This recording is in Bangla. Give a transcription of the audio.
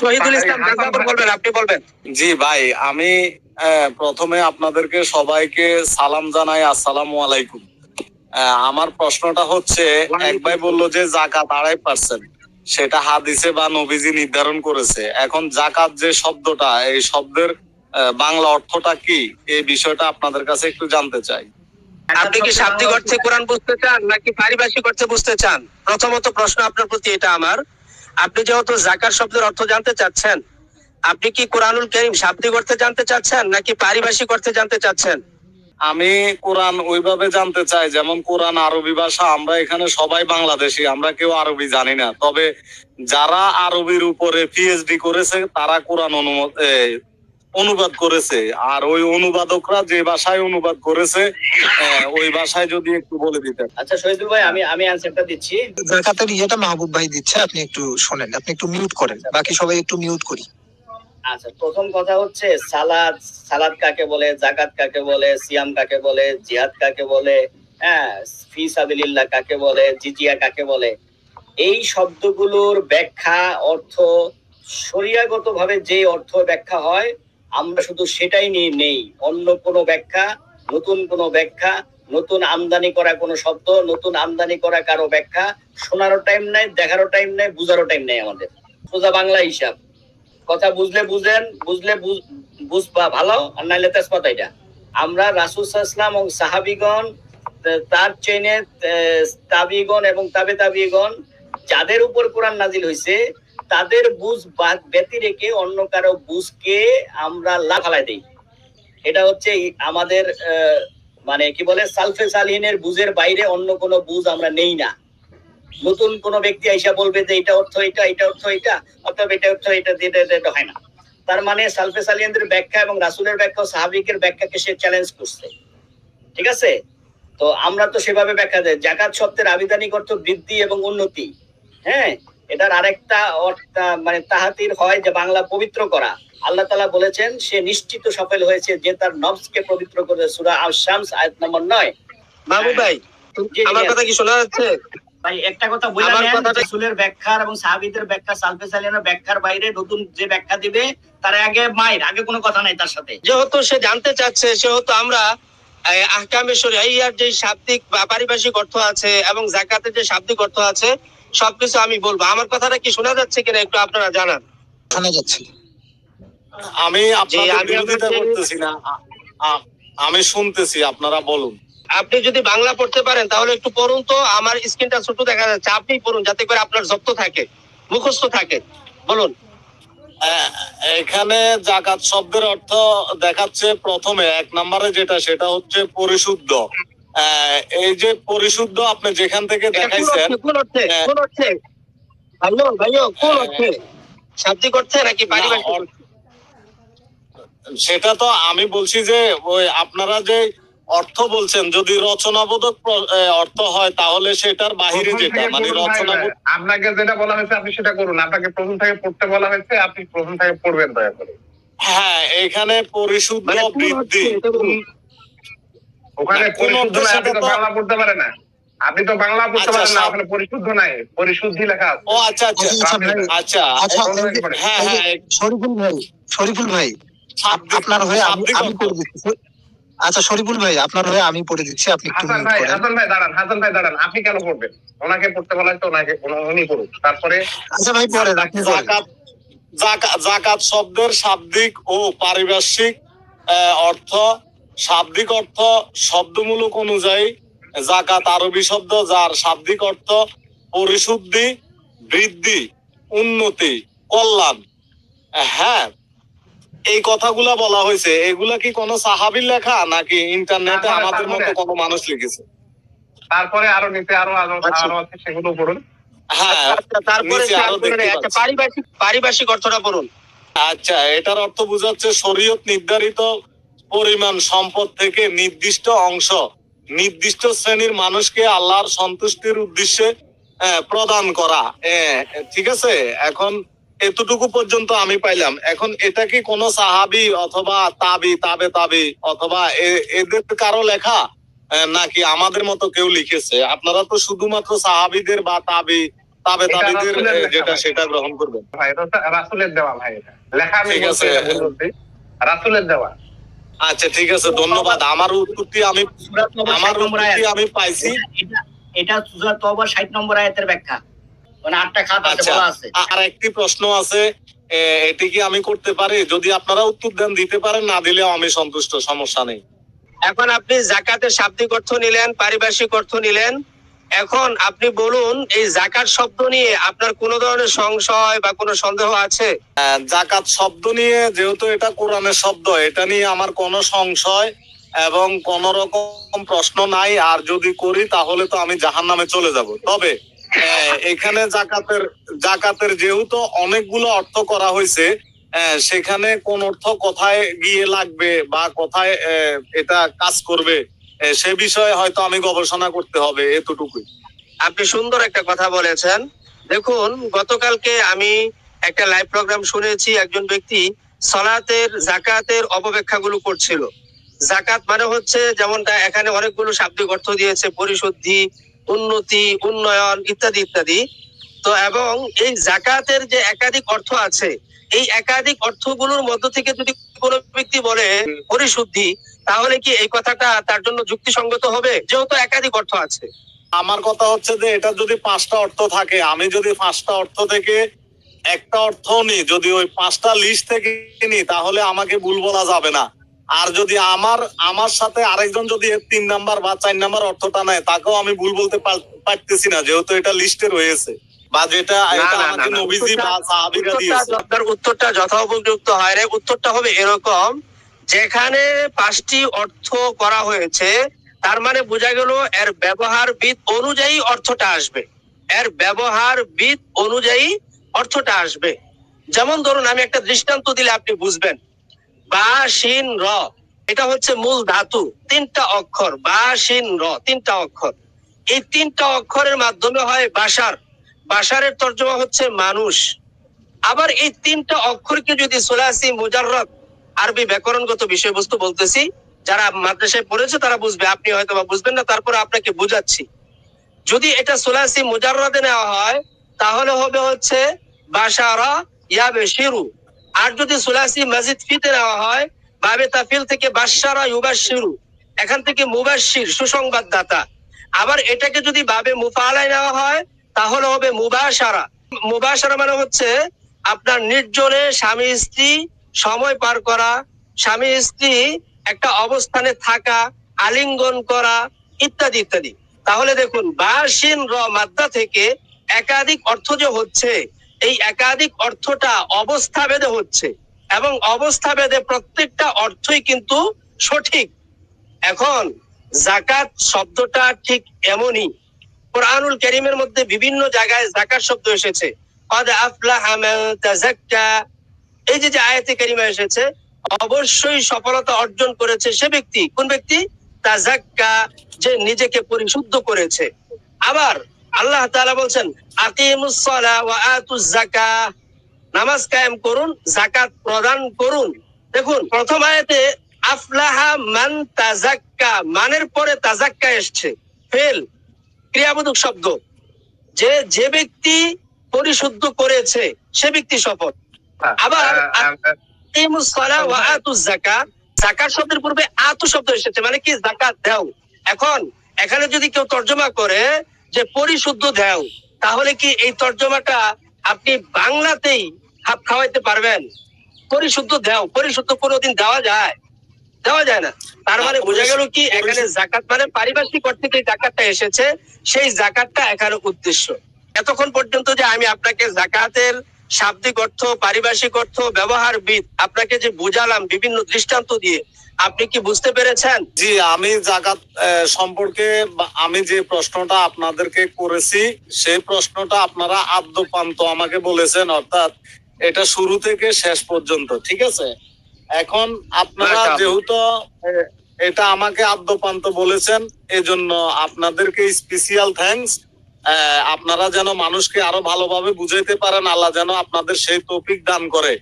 শহীদুল ইসলাম বলবেন আপনি বলবেন। জি ভাই আমি প্রথমে আপনাদেরকে সবাইকে সালাম জানাই আসসালামু আলাইকুম। আমার প্রশ্নটা হচ্ছে এক ভাই বলল যে জাকাত আড়াই পার্সেন্ট সেটা হাদিসে বা নবীজি নির্ধারণ করেছে। এখন জাকাত যে শব্দটা এই শব্দের আহ, বাংলা অর্থটা কি? এই বিষয়টা আপনাদের কাছে একটু জানতে চাই। আপনি কি শাব্দিক অর্থে কোরআন বুঝতে চান নাকি পারিভাষিক অর্থে বুঝতে চান? প্রথমত প্রশ্ন আপনার প্রতি এটা আমার। আপনি যেহেতু জাকার শব্দের অর্থ জানতে চাচ্ছেন, আপনি কি কোরআনুল করিম শাব্দিক অর্থে জানতে চাচ্ছেন নাকি পারিভাষিক অর্থে জানতে চাচ্ছেন? আমি কোরআন ওইভাবে জানতে চাই, যেমন কোরআন আরবি ভাষা, আমরা এখানে সবাই বাংলাদেশি, আমরা কেউ আরবি জানি না। তবে যারা আরবির উপরে পিএইচডি করেছে, তারা কোরআন অনুমত অনুবাদ করেছে। আর ওই অনুবাদকরা যে ভাষায় অনুবাদ করেছে ওই ভাষায় যদি একটু বলে দিতেন। আচ্ছা শহীদুল ভাই আমি আমি অ্যান্সারটা দিচ্ছি। জাকাতের ইয়েটা মাহবুব ভাই দিচ্ছে আপনি একটু শোনেন আপনি একটু মিউট করেন বাকি সবাই একটু মিউট করি। আচ্ছা প্রথম কথা হচ্ছে সালাদ সালাদ কাকে বলে জাকাত কাকে বলে সিয়াম কাকে বলে জিহাদ কাকে বলে হ্যাঁ ফি সাবিলিল্লাহ কাকে বলে জিজিয়া কাকে বলে। এই শব্দগুলোর ব্যাখ্যা অর্থ শরিয়াগত ভাবে যে অর্থ ব্যাখ্যা হয় আমরা শুধু সেটাই নিয়ে নেই। অন্য কোনো ব্যাখ্যা, নতুন কোনো ব্যাখ্যা, নতুন আমদানি করা কোনো শব্দ, নতুন আমদানি করা কারও ব্যাখ্যা, শোনারও টাইম নাই, দেখারও টাইম নাই, বুঝারও টাইম নাই আমাদের। সোজা বাংলা হিসাব। কথা বুঝলে বুঝেন, বুঝলে বুঝ- বুঝবা ভালো, আর নাইলে তেজপাতা এটা। আমরা রাসুল ইসলাম এবং সাহাবিগণ তার চেনে তাবিগণ এবং তাবে তাবিগণ, যাদের উপর কোরআন নাজিল হয়েছে তাদের বুঝ ব্যতি রেখে অন্য কারও বুঝকে আমরা লাফালাই দেই। এটা হচ্ছে আমাদের মানে কি বলে সালফে সালিহিনের বুঝের বাইরে অন্য কোনো বুঝ আমরা নেই না। নতুন কোন ব্যক্তি আইসা বলবে যে এটা অর্থ এটা এটা অর্থ এটা অর্থাৎ এটা অর্থ এটা, এটা- হয় না। তার মানে সালফে সালিয়ানদের ব্যাখ্যা এবং রাসুলের ব্যাখ্যা সাহাবিকের ব্যাখ্যাকে সে চ্যালেঞ্জ করছে। ঠিক আছে? তো আমরা তো সেভাবে ব্যাখ্যা দেয় জাকাত শব্দের আবিধানিক অর্থ বৃদ্ধি এবং উন্নতি। হ্যাঁ? এটার আরেকটা মানে তাহাতির হয় যে বাংলা পবিত্র করা। আল্লাহ তালা বলেছেন সে নিশ্চিত সফল হয়েছে যে তার নবসকে পবিত্র করে সুরা আল শামস আয়াত নম্বর নয়। মাহবুব ভাই আমার কথা কি শোনা যাচ্ছে? ভাই একটা কথা বলে আমার রাসূলের ব্যাখ্যার এবং সাহাবীদের ব্যাখ্যা সালফে ব্যাখ্যার বাইরে নতুন যে ব্যাখ্যা দিবে তার আগে মায়ের আগে কোনো কথা নাই তার সাথে। যেহেতু সে জানতে চাচ্ছে সেহেতু আমরা আহকামে শরিয়ার যে শাব্দিক বা পারিভাষিক অর্থ আছে এবং জাকাতের যে শাব্দিক অর্থ আছে সবকিছু আমি বলব। আমার কথাটা কি শোনা যাচ্ছে কিনা একটু আপনারা জানান। শোনা যাচ্ছে। আমি আমি করতেছি না। আমি শুনতেছি আপনারা বলুন। আপনি যদি বাংলা পড়তে পারেন তাহলে একটু পড়ুন তো। আমার স্ক্রিনটা ছোট দেখা যাচ্ছে। আপনি পড়ুন যাতে করে আপনার জব্দ থাকে মুখস্থ থাকে। বলুন। এখানে জাকাত শব্দের অর্থ দেখাচ্ছে প্রথমে এক নম্বরে যেটা সেটা হচ্ছে পরিশুদ্ধ এই যে পরিশুদ্ধ আপনি যেখান থেকে দেখাইছেন? কোন অর্থে হ্যাঁ। কোন অর্থে ভাইও ভাইও কোন অর্থে শাব্দিক অর্থে নাকি পারিভাষিক সেটা তো আমি বলছি যে ওই আপনারা যে অর্থ বলছেন যদি রচনাবোধক অর্থ হয় তাহলে সেটার বাহিরে যেটা মানে রচনাবোধ আপনাকে যেটা বলা হয়েছে আপনি সেটা করুন আপনাকে প্রথম থেকে পড়তে বলা হয়েছে আপনি প্রথম থেকে পড়বেন দয়া করে হ্যাঁ এখানে পরিশুদ্ধ মানে বৃদ্ধি। ওখানে কোন পরিশুদ্ধ আপনি তো তো- বাংলা পড়তে পারেন না আপনি তো বাংলা পড়তে আচ্ছা, পারেন না সাব- পরিশুদ্ধ নাই পরিশুদ্ধি লেখা আছে ও আচ্ছা আচ্ছা আচ্ছা, আচ্ছা। আচ্ছা আচ্ছা। হ্যাঁ হ্যাঁ শরীফুল ভাই শরীফুল ভাই আপনার হয়ে আমি। পড়ে দিচ্ছি আচ্ছা শরীফুল ভাই আপনার হয়ে আমি পড়ে দিচ্ছি আপনি একটু হাসান ভাই হাসান ভাই দাঁড়ান হাসান ভাই দাঁড়ান আপনি কেন পড়বেন? ওনাকে পড়তে বলা হয়েছে ওনাকে উনি- পড়ুন তারপরে আচ্ছা ভাই পড়েন আপনি জাকাত জাকা- জাকাত শব্দের শাব্দিক ও পারিভাষিক অর্থ। শাব্দিক অর্থ শব্দমূলক অনুযায়ী জাকাত আরবি শব্দ যার শাব্দিক অর্থ পরিশুদ্ধি বৃদ্ধি উন্নতি কল্যাণ। হ্যাঁ এই কথাগুলা বলা হয়েছে এগুলা কি কোনো সাহাবির লেখা নাকি ইন্টারনেটে আমাদের মতো তারপরে- কোনো মানুষ লিখেছে তারপরে আরও নিচে আরও আরও আচ্ছা। আরও আছে সেগুলো পড়ুন হ্যাঁ আচ্ছা, তারপরে। আচ্ছা পাচ্ছি। পারিভাষিক পারিভাষিক অর্থটা পড়ুন আচ্ছা এটার অর্থ বোঝাচ্ছে শরীয়ত নির্ধারিত পরিমাণ সম্পদ থেকে নির্দিষ্ট অংশ নির্দিষ্ট শ্রেণির মানুষকে আল্লাহর সন্তুষ্টির উদ্দেশ্যে প্রদান করা ঠিক আছে এখন এতটুকু পর্যন্ত আমি পাইলাম। এখন এটা কি কোনো সাহাবি অথবা তাবি তাবে তাবি অথবা এদের কারও লেখা? আহ, নাকি আমাদের মতো কেউ লিখেছে? আপনারা তো শুধুমাত্র সাহাবিদের বা তাবি তাবে তাবিদের যেটা সেটা গ্রহণ করবেন ভাই রাসুলের দেওয়া ভাই লেখা আমি ঠিক আছে। রাসুলের দেওয়া। আচ্ছা ঠিক আছে ধন্যবাদ। আমার উত্তরটি আমি আমার 60 নম্বর উত্তরটি আমি পাইছি। এটা এটা সূরা তওবা 60 নম্বর আয়াতের ব্যাখ্যা। মানে আটটা খাত আছে আচ্ছা বলা আছে। আর একটি প্রশ্ন আছে এটি কি আমি করতে পারি? যদি আপনারা উত্তর দেন দিতে পারেন না দিলেও আমি সন্তুষ্ট সমস্যা নেই। এখন আপনি জাকাতের শাব্দিক অর্থ নিলেন পারিভাষিক অর্থ নিলেন। এখন আপনি বলুন এই জাকাত শব্দ নিয়ে আপনার কোনো ধরনের সংশয় বা কোনো সন্দেহ আছে? আহ, জাকাত শব্দ নিয়ে যেহেতু এটা কোরআনের শব্দ এটা নিয়ে আমার কোনো সংশয় এবং কোন রকম প্রশ্ন নাই। আর যদি করি তাহলে তো আমি জাহান নামে চলে যাব। তবে এখানে জাকাতের জাকাতের যেহেতু অনেকগুলো অর্থ করা হয়েছে সেখানে কোন অর্থ কোথায় গিয়ে লাগবে বা কোথায় এটা কাজ করবে সে বিষয়ে হয়তো আমি গবেষণা করতে হবে এতটুকুই। আপনি সুন্দর একটা কথা বলেছেন। দেখুন, গতকালকে আমি একটা লাইভ প্রোগ্রাম শুনেছি, একজন ব্যক্তি সলাতের, জাকাতের অপব্যাখ্যাগুলো করছিল। জাকাত মানে হচ্ছে যেমনটা এখানে অনেকগুলো শাব্দিক অর্থ দিয়েছে, পরিশুদ্ধি উন্নতি, উন্নয়ন ইত্যাদি ইত্যাদি। তো এবং এই জাকাতের যে একাধিক অর্থ আছে, এই একাধিক অর্থগুলোর মধ্য থেকে যদি কোনো ব্যক্তি বলে পরিশুদ্ধি, তাহলে কি এই কথাটা তার জন্য যুক্তিসঙ্গত হবে? যেহেতু একাধিক অর্থ আছে। আমার কথা হচ্ছে যে এটা যদি পাঁচটা অর্থ থাকে, আমি যদি পাঁচটা অর্থ থেকে একটা অর্থ নিই যদি ওই পাঁচটা লিস্ট থেকে নিই তাহলে আমাকে ভুল বলা যাবে না। আর যদি আমার আমার সাথে আরেকজন যদি তিন নাম্বার বা চার নাম্বার অর্থটা নেয় তাকেও আমি ভুল বলতে পারতেছি না যেহেতু এটা লিস্টে রয়েছে। বা যেটা আমাকে নবীজি বা উত্তরটা- সাহাবিরা দিয়েছে। আপনার উত্তরটা যথোপযুক্ত হয় রে। উত্তরটা হবে এরকম যেখানে পাঁচটি অর্থ করা হয়েছে তার মানে বোঝা গেল এর ব্যবহারবিদ অনুযায়ী অর্থটা আসবে। এর ব্যবহারবিদ অনুযায়ী অর্থটা আসবে। যেমন ধরুন আমি একটা দৃষ্টান্ত দিলে আপনি বুঝবেন। বা শিন র। এটা হচ্ছে মূল ধাতু। তিনটা অক্ষর বা শিন র, তিনটা অক্ষর। এই তিনটা অক্ষরের মাধ্যমে হয় বাসার। বাসারের তর্জমা হচ্ছে মানুষ। আবার এই তিনটা অক্ষরকে যদি সোলাসি, মুজাররদ, আরবি ব্যাকরণগত বিষয়বস্তু বলতেছি, যারা মাদ্রাসায় পড়েছে তারা বুঝবে, আপনি হয়তো বা বুঝবেন না, তারপরে আপনাকে বুঝাচ্ছি। যদি এটা সোলাসি, মুজাররদে নেওয়া হয়, তাহলে হবে হচ্ছে বাসারা ইয়াবে শিরু আর যদি সুলাসি মসজিদ ফিতে নেওয়া হয়, বাবে তাফিল থেকে বাসারা ইউবাশিরু এখান থেকে মুবাশির সুসংবাদদাতা। আবার এটাকে যদি বাবে মুফালায় নেওয়া হয়, তাহলে হবে মুবাসারা মুবাসারা মানে হচ্ছে আপনার নির্জনে স্বামী স্ত্রী সময় পার করা, স্বামী স্ত্রী একটা অবস্থানে থাকা, আলিঙ্গন করা, ইত্যাদি ইত্যাদি। তাহলে দেখুন, বাসিন র মাদ্দা থেকে একাধিক অর্থ যে হচ্ছে এই একাধিক অর্থটা অবস্থা ভেদে হচ্ছে এবং অবস্থা ভেদে প্রত্যেকটা অর্থই কিন্তু সঠিক। এখন জাকাত শব্দটা ঠিক এমনই। কোরআনুল করিমের মধ্যে বিভিন্ন জায়গায় জাকাত শব্দ এসেছে। এই যে যে আয়াতে এসেছে, অবশ্যই সফলতা অর্জন করেছে সে ব্যক্তি। কোন ব্যক্তি? তাজাক্কা যে নিজেকে পরিশুদ্ধ করেছে। আবার আল্লাহ তাআলা বলছেন নামাজ কায়েম করুন, যাকাত প্রদান করুন। দেখুন, প্রথম আয়াতে, আফলাহা মান তাজাক্কা মানের পরে তাজাক্কা এসছে। ফেল, ক্রিয়াবোধক শব্দ। যে যে ব্যক্তি পরিশুদ্ধ করেছে, সে ব্যক্তি সফল আবার যাকাত শব্দের পূর্বে আতু শব্দ এসেছে মানে কি? যাকাত দাও এখন, এখানে যদি কেউ তর্জমা করে যে পরিশুদ্ধ দেও তাহলে কি এই তর্জমাটা আপনি বাংলাতেই হাত খাওয়াইতে পারবেন? পরিশুদ্ধ দেও পরিশুদ্ধ কোনোদিন দেওয়া যায়? দেওয়া যায় না। তার মানে বোঝা গেল কি এখানে জাকাত মানে পারিপার্শ্বিক অর্থে যে জাকাতটা এসেছে সেই জাকাতটা এখানে উদ্দেশ্য। এতক্ষণ পর্যন্ত যে আমি আপনাকে জাকাতের শাব্দিক অর্থ পারিভাষিক অর্থ ব্যবহারবিদ আপনাকে যে বুঝালাম বিভিন্ন দৃষ্টান্ত দিয়ে আপনি কি বুঝতে পেরেছেন? জি আমি জাকাত সম্পর্কে আমি যে প্রশ্নটা আপনাদেরকে করেছি সেই প্রশ্নটা আপনারা আদ্যপান্ত আমাকে বলেছেন অর্থাৎ এটা শুরু থেকে শেষ পর্যন্ত ঠিক আছে? এখন আপনারা যেহেতু এটা আমাকে আদ্যপান্ত বলেছেন এজন্য আপনাদেরকে স্পেশিয়াল থ্যাঙ্কস আপনারা যেন মানুষকে আরও ভালোভাবে বুঝাইতে পারেন আল্লাহ যেন আপনাদের সেই তৌফিক দান করে।